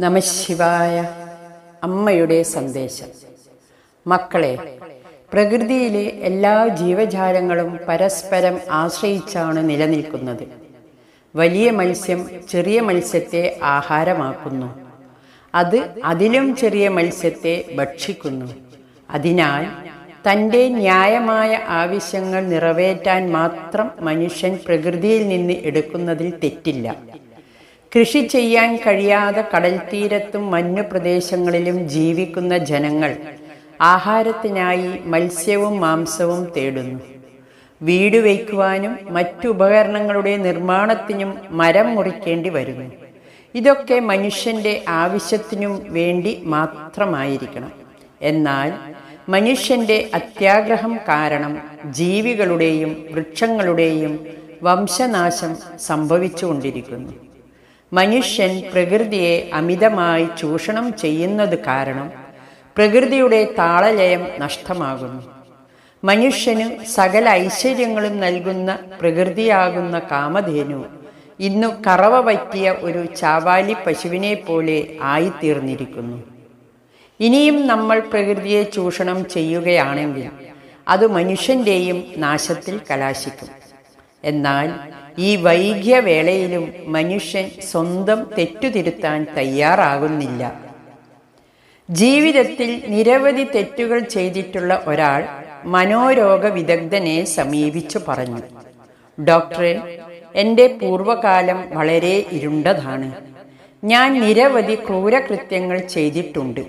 നമശിവായ അമ്മയുടെ സന്ദേശം. മക്കളെ പ്രകൃതിയിലെ എല്ലാ ജീവജാലങ്ങളും പരസ്പരം ആശ്രയിച്ചാണ് നിലനിൽക്കുന്നത്. വലിയ മത്സ്യം ചെറിയ മത്സ്യത്തെ ആഹാരമാക്കുന്നു. അത് അതിലും ചെറിയ മത്സ്യത്തെ ഭക്ഷിക്കുന്നു. അതിനാൽ തന്റെ ന്യായമായ ആവശ്യങ്ങൾ നിറവേറ്റാൻ മാത്രം മനുഷ്യൻ പ്രകൃതിയിൽ നിന്ന് എടുക്കുന്നതിൽ തെറ്റില്ല. കൃഷി ചെയ്യാൻ കഴിയാതെ കടൽ തീരത്തും മഞ്ഞു പ്രദേശങ്ങളിലും ജീവിക്കുന്ന ജനങ്ങൾ ആഹാരത്തിനായി മത്സ്യവും മാംസവും തേടുന്നു. വീട് വയ്ക്കുവാനും മറ്റു ഉപകരണങ്ങളുടെ നിർമ്മാണത്തിനും മരം മുറിക്കേണ്ടി വരുന്നു. ഇതൊക്കെ മനുഷ്യന്റെ ആവശ്യത്തിനും വേണ്ടി മാത്രമായിരിക്കണം. എന്നാൽ മനുഷ്യന്റെ അത്യാഗ്രഹം കാരണം ജീവികളുടെയും വൃക്ഷങ്ങളുടെയും വംശനാശം സംഭവിച്ചുകൊണ്ടിരിക്കുന്നു. മനുഷ്യൻ പ്രകൃതിയെ അമിതമായി ചൂഷണം ചെയ്യുന്നത് കാരണം പ്രകൃതിയുടെ താളലയം നഷ്ടമാകുന്നു. മനുഷ്യന് സകല ഐശ്വര്യങ്ങളും നൽകുന്ന പ്രകൃതിയാകുന്ന കാമധേനു ഇന്നു കറവ പറ്റിയ ഒരു ചാവാലി പശുവിനെ പോലെ ആയിത്തീർന്നിരിക്കുന്നു. ഇനിയും നമ്മൾ പ്രകൃതിയെ ചൂഷണം ചെയ്യുകയാണെങ്കിൽ അത് മനുഷ്യന്റെയും നാശത്തിൽ കലാശിക്കും. എന്നാൽ ഈ വൈകിയവേളയിലും മനുഷ്യൻ സ്വന്തം തെറ്റുതിരുത്താൻ തയ്യാറാകുന്നില്ല. ജീവിതത്തിൽ നിരവധി തെറ്റുകൾ ചെയ്തിട്ടുള്ള ഒരാൾ മനോരോഗ വിദഗ്ധനെ സമീപിച്ചു പറഞ്ഞു. ഡോക്ടറെ എന്റെ പൂർവകാലം വളരെ ഇരുണ്ടതാണ്. ഞാൻ നിരവധി ക്രൂരകൃത്യങ്ങൾ ചെയ്തിട്ടുണ്ട്.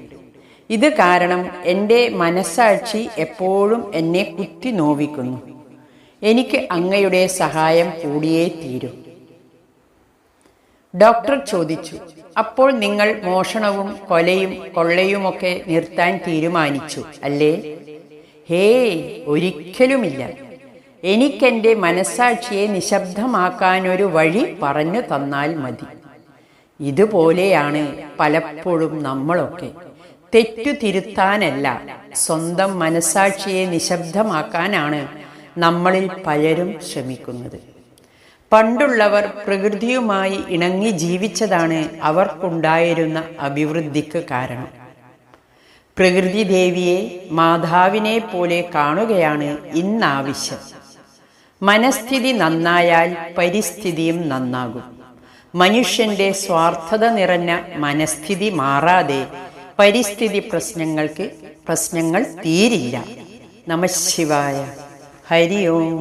ഇത് കാരണം എന്റെ മനസാക്ഷി എപ്പോഴും എന്നെ കുത്തി നോവിക്കുന്നു എനിക്ക് അങ്ങയുടെ സഹായം കൂടിയേ തീരൂ. ഡോക്ടർ ചോദിച്ചു അപ്പോൾ നിങ്ങൾ മോഷണവും കൊലയും കൊള്ളയുമൊക്കെ നിർത്താൻ തീരുമാനിച്ചു അല്ലേ? ഹേ ഒരിക്കലുമില്ല. എനിക്കെന്റെ മനസ്സാക്ഷിയെ നിശബ്ദമാക്കാനൊരു വഴി പറഞ്ഞു തന്നാൽ മതി. ഇതുപോലെയാണ് പലപ്പോഴും നമ്മളൊക്കെ. തെറ്റു തിരുത്താനല്ല സ്വന്തം മനസാക്ഷിയെ നിശബ്ദമാക്കാനാണ് നമ്മളിൽ പലരും ശ്രമിക്കുന്നത്. പണ്ടുള്ളവർ പ്രകൃതിയുമായി ഇണങ്ങി ജീവിച്ചതാണ് അവർക്കുണ്ടായിരുന്ന അഭിവൃദ്ധിക്ക് കാരണം. പ്രകൃതി ദേവിയെ മാതാവിനെ പോലെ കാണുകയാണ് ഇന്നാവശ്യം. മനസ്ഥിതി നന്നായാൽ പരിസ്ഥിതിയും നന്നാകും. മനുഷ്യന്റെ സ്വാർത്ഥത നിറഞ്ഞ മനസ്ഥിതി മാറാതെ പരിസ്ഥിതി പ്രശ്നങ്ങൾക്ക് പ്രശ്നങ്ങൾ തീരില്ല. നമശിവായ ഹരി ഓം